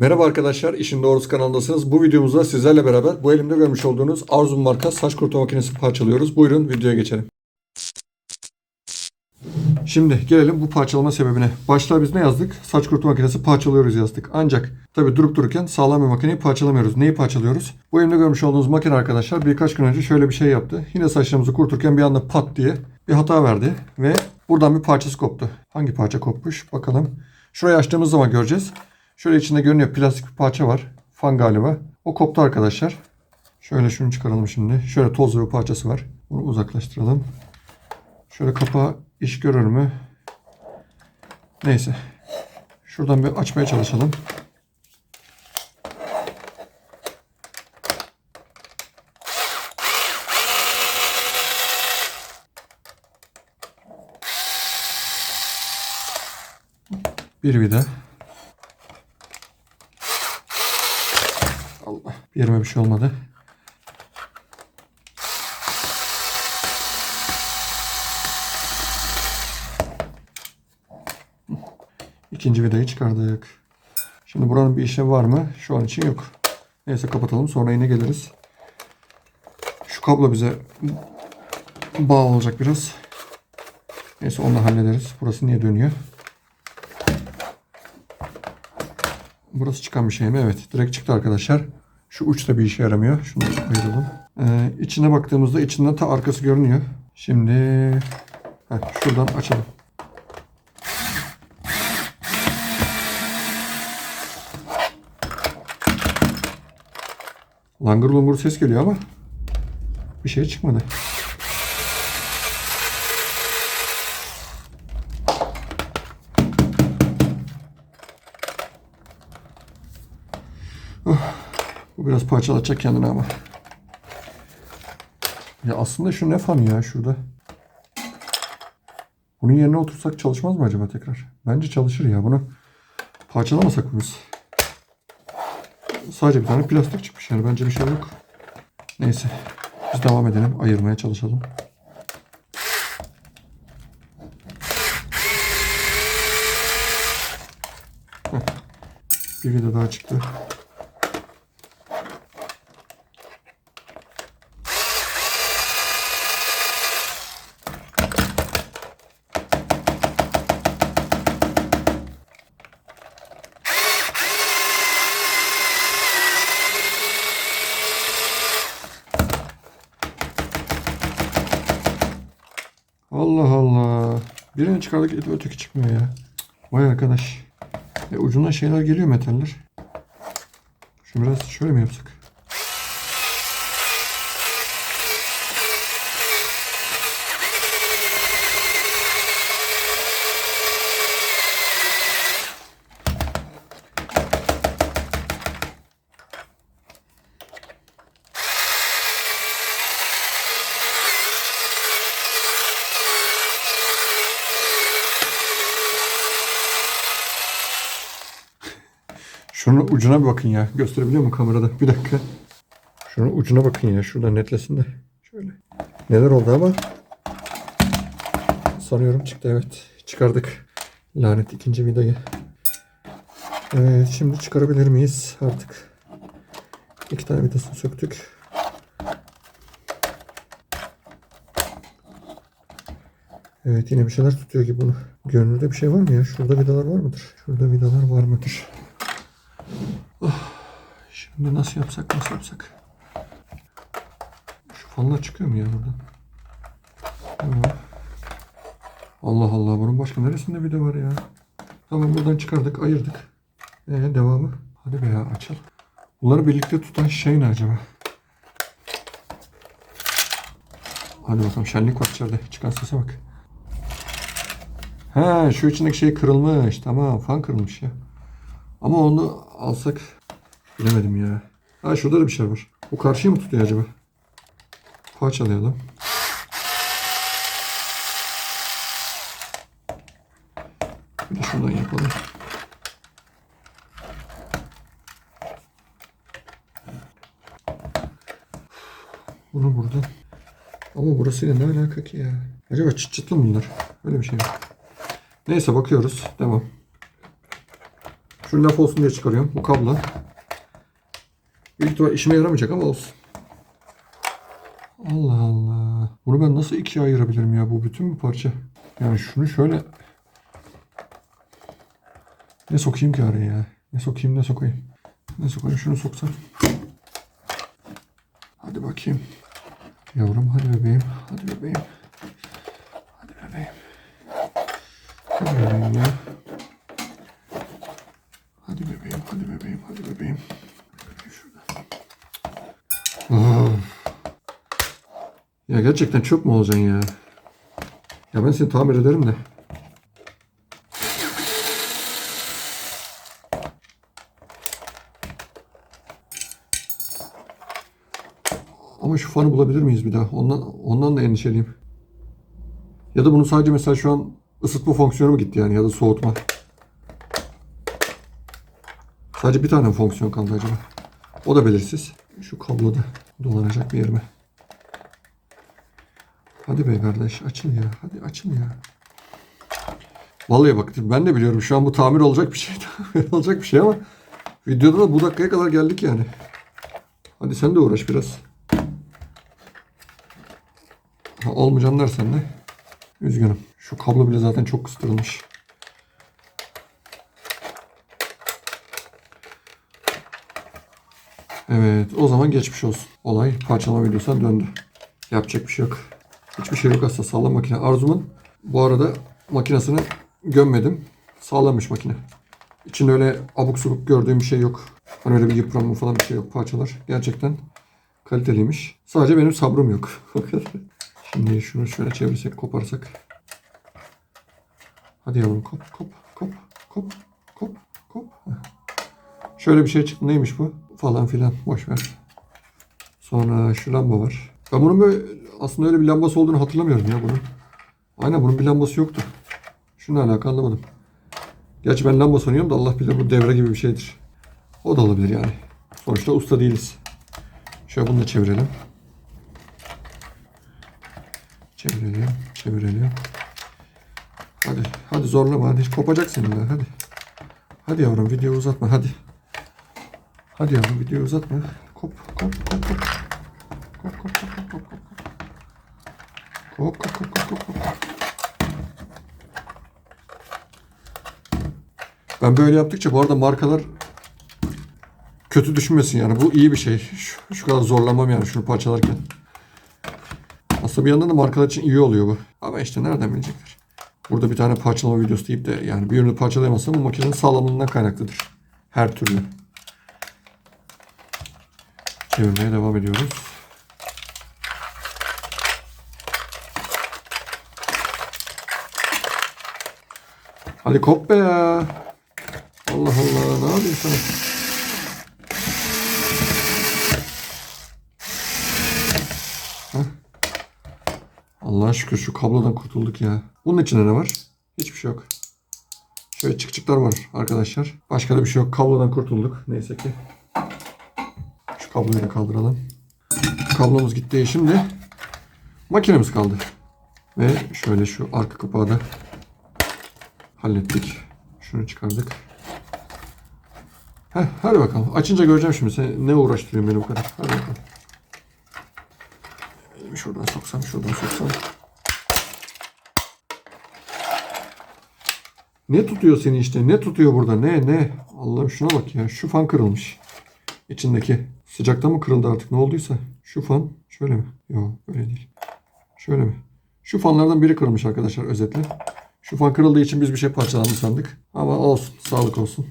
Merhaba arkadaşlar, İşin Doğrusu kanalındasınız. Bu videomuzda sizlerle beraber bu elimde görmüş olduğunuz Arzum marka saç kurutma makinesi parçalıyoruz. Buyurun videoya geçelim. Şimdi gelelim bu parçalama sebebine. Başta biz ne yazdık? Saç kurutma makinesi parçalıyoruz yazdık. Ancak tabi durup dururken sağlam bir makineyi parçalamıyoruz. Neyi parçalıyoruz? Bu elimde görmüş olduğunuz makine arkadaşlar birkaç gün önce şöyle bir şey yaptı. Yine saçlarımızı kuruturken bir anda pat diye bir hata verdi ve buradan bir parçası koptu. Hangi parça kopmuş? Bakalım. Şurayı açtığımız zaman göreceğiz. Şöyle içinde görünüyor plastik bir parça var. Fan galiba. O koptu arkadaşlar. Şöyle şunu çıkaralım şimdi. Şöyle tozlu bir parçası var. Bunu uzaklaştıralım. Şöyle kapağı iş görür mü? Neyse. Şuradan bir açmaya çalışalım. Bir vida. Allah. Bir yerime bir şey olmadı. İkinci vidayı çıkardık. Şimdi buranın bir işlevi var mı? Şu an için yok. Neyse kapatalım. Sonra yine geliriz. Şu kablo bize bağ olacak biraz. Neyse onu hallederiz. Burası niye dönüyor? Burası çıkan bir şey mi? Evet. Direkt çıktı arkadaşlar. Şu uçta bir işe yaramıyor. Şunu ayıralım. Ee, içine baktığımızda içinden ta arkası görünüyor. Şimdi heh, şuradan açalım. Langır lungur ses geliyor ama bir şey çıkmadı. Oh, biraz parçalatacak kendini ama. Ya aslında şu ne fanı ya şurada. Bunun yerine otursak çalışmaz mı acaba tekrar? Bence çalışır ya. Bunu parçalamasak mı biz? Sadece bir tane plastik çıkmış yani bence bir şey yok. Neyse. Biz devam edelim. Ayırmaya çalışalım. Bir vida daha çıktı. Allah Allah. Birini çıkardık öteki çıkmıyor ya. Vay arkadaş. E, ucundan şeyler geliyor metaller. Şu biraz şöyle mi yapsak? Şunun ucuna bir bakın ya. Gösterebiliyor mu kamerada? Bir dakika. Şunun ucuna bakın ya. Şurada netlesin de. Şöyle. Neler oldu ama. Sanıyorum çıktı evet. Çıkardık. Lanet ikinci vidayı. Evet şimdi çıkarabilir miyiz artık? İki tane vidasını söktük. Evet yine bir şeyler tutuyor gibi bunu. Görünürde bir şey var mı ya? Şurada vidalar var mıdır? Şurada vidalar var mıdır? Şimdi nasıl yapsak nasıl yapsak? Şu fanlar çıkıyor mu ya buradan? Tamam. Allah Allah bunun başka neresinde video var ya? Tamam buradan çıkardık ayırdık. Ee, devamı. Hadi be ya açalım. Bunları birlikte tutan şey ne acaba? Hadi bakalım şenlik var içeride. Çıkan sese bak. Ha şu içindeki şey kırılmış. Tamam fan kırılmış ya. Ama onu alsak bilemedim ya. Ha şurada da bir şey var. Bu karşıya mı tutuyor acaba? Parçalayalım. Bir de şuradan yapalım. Bunu buradan. Ama burasıyla ne alaka ki ya? Acaba çıt çıtlı mı bunlar? Öyle bir şey mi? Neyse bakıyoruz. Devam. Şunu laf olsun diye çıkarıyorum. Bu kablo. Büyük ihtimal işime yaramayacak ama olsun. Allah Allah. Bunu ben nasıl ikiye ayırabilirim ya? Bu bütün bir parça. Yani şunu şöyle... Ne sokayım ki araya ya? Ne sokayım ne sokayım? Ne sokayım şunu soksam. Hadi bakayım. Yavrum hadi bebeğim. Hadi bebeğim. Hadi bebeğim. Hadi bebeğim ya. Hadi bebeğim, hadi bebeğim, hadi bebeğim. Bebeğim şurada. Of. Ya gerçekten çöp mü olacaksın ya? Ya ben seni tamir ederim de. Ama şu fanı bulabilir miyiz bir daha? Ondan, ondan da endişeliyim. Ya da bunun sadece mesela şu an ısıtma fonksiyonu mu gitti yani ya da soğutma. Sadece bir tane fonksiyon kaldı acaba? O da belirsiz. Şu kabloda dolanacak bir yerime. Hadi be kardeş açıl ya. Hadi açıl ya. Vallahi bak ben de biliyorum şu an bu tamir olacak bir şey. Tamir olacak bir şey ama videoda da bu dakikaya kadar geldik yani. Hadi sen de uğraş biraz. Ha, olmayacağını dersen de üzgünüm. Şu kablo bile zaten çok kıstırılmış. Evet o zaman geçmiş olsun. Olay parçalama videosuna döndü. Yapacak bir şey yok. Hiçbir şey yok aslında sağlam makine. Arzumun bu arada makinesini gömmedim. Sağlammış makine. İçinde öyle abuk subuk gördüğüm bir şey yok. Hani öyle bir yıpranma falan bir şey yok parçalar. Gerçekten kaliteliymiş. Sadece benim sabrım yok. Şimdi şunu şöyle çevirsek koparsak. Hadi yavrum kop kop kop kop kop kop. Şöyle bir şey çıktı. Neymiş bu? Falan filan. Boş ver. Sonra şu lamba var. Ben bunun böyle aslında öyle bir lambası olduğunu hatırlamıyorum ya bunun. Aynen bunun bir lambası yoktu. Şununla alakalı anlamadım. Gerçi ben lamba sanıyorum da Allah bilir bu devre gibi bir şeydir. O da olabilir yani. Sonuçta usta değiliz. Şöyle bunu da çevirelim. Çevirelim, çevirelim. Hadi, hadi zorlama hadi. Kopacak seninle hadi. Hadi yavrum video uzatma hadi. Hadi yavrum videoyu uzatma. Kop kop kop kop. Ben böyle yaptıkça bu arada markalar kötü düşünmesin yani. Bu iyi bir şey. Şu, şu kadar zorlamam yani şunu parçalarken. Aslında bir yandan da markalar için iyi oluyor bu. Ama işte nereden bilecekler? Burada bir tane parçalama videosu deyip de yani bir ürünü parçalayamazsam bu makinenin sağlamlığından kaynaklıdır. Her türlü. Çevirmeye devam ediyoruz. Hadi kop be ya. Allah Allah ne yapıyorsun. Allah'a şükür şu kablodan kurtulduk ya. Bunun içinde ne var? Hiçbir şey yok. Şöyle çıkçıklar var arkadaşlar. Başka da bir şey yok. Kablodan kurtulduk. Neyse ki. Şu kabloyu da kaldıralım. Kablomuz gitti. Şimdi makinemiz kaldı. Ve şöyle şu arka kapağı da hallettik. Şunu çıkardık. Heh, hadi bakalım. Açınca göreceğim şimdi. Sen ne uğraştırıyorsun beni bu kadar. Hadi bakalım. Elimi şuradan soksam, şuradan soksam. Ne tutuyor seni işte? Ne tutuyor burada? Ne ne? Allah'ım şuna bak ya. Şu fan kırılmış. İçindeki. Sıcakta mı kırıldı artık ne olduysa. Şu fan şöyle mi? Yok öyle değil. Şöyle mi? Şu fanlardan biri kırılmış arkadaşlar özetle. Şu fan kırıldığı için biz bir şey parçalandı sandık. Ama olsun. Sağlık olsun.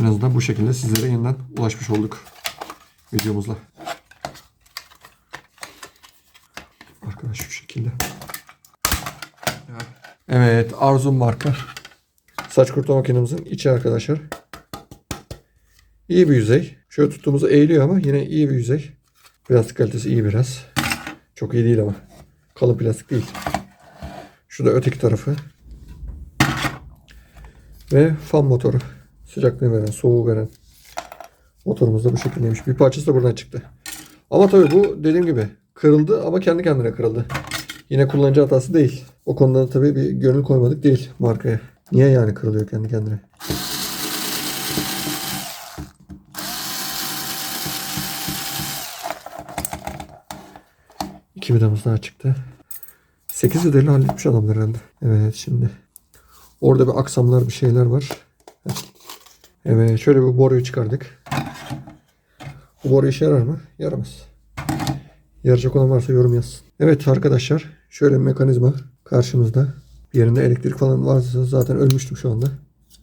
En azından bu şekilde sizlere yeniden ulaşmış olduk videomuzla. Arkadaş şu şekilde. Evet Arzum marka. Saç kurutma makinemizin içi arkadaşlar. İyi bir yüzey. Şöyle tuttuğumuzda eğiliyor ama yine iyi bir yüzey. Plastik kalitesi iyi biraz. Çok iyi değil ama. Kalın plastik değil. Şu da öteki tarafı. Ve fan motoru. Sıcaklığı veren, soğuğu veren motorumuz da bu şekildeymiş. Bir parçası da buradan çıktı. Ama tabii bu dediğim gibi kırıldı ama kendi kendine kırıldı. Yine kullanıcı hatası değil. O konuda tabii bir gönül koymadık değil markaya. Niye yani kırılıyor kendi kendine? İki vidamız daha çıktı. 8 vidayla halletmiş adam herhalde. Evet şimdi. Orada bir aksamlar bir şeyler var. Evet şöyle bir boruyu çıkardık. Bu boru işe yarar mı? Yaramaz. Yarayacak olan varsa yorum yazsın. Evet arkadaşlar şöyle bir mekanizma karşımızda. Bir yerinde elektrik falan varsa zaten ölmüştüm şu anda.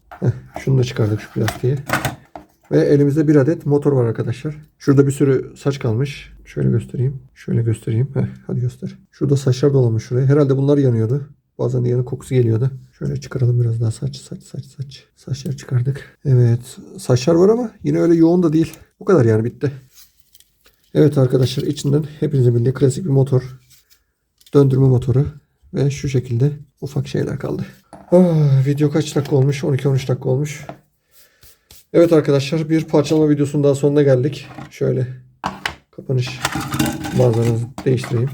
Heh, şunu da çıkardık şu plastiği. Ve elimizde bir adet motor var arkadaşlar. Şurada bir sürü saç kalmış. Şöyle göstereyim. Şöyle göstereyim. Heh, hadi göster. Şurada saçlar dolamış şuraya. Herhalde bunlar yanıyordu. Bazen de yanık kokusu geliyordu. Şöyle çıkaralım biraz daha saç saç saç saç. Saçlar çıkardık. Evet saçlar var ama yine öyle yoğun da değil. Bu kadar yani bitti. Evet arkadaşlar içinden hepinizin bildiği klasik bir motor. Döndürme motoru. Ve şu şekilde ufak şeyler kaldı. Ah, video kaç dakika olmuş? 12-13 dakika olmuş. Evet arkadaşlar bir parçalama videosunun daha sonuna geldik. Şöyle kapanış manzaranızı değiştireyim.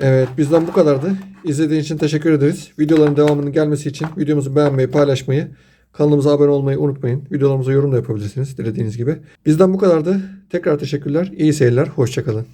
Evet bizden bu kadardı. İzlediğiniz için teşekkür ederiz. Videoların devamının gelmesi için videomuzu beğenmeyi, paylaşmayı, kanalımıza abone olmayı unutmayın. Videolarımıza yorum da yapabilirsiniz dilediğiniz gibi. Bizden bu kadardı. Tekrar teşekkürler. İyi seyirler. Hoşçakalın.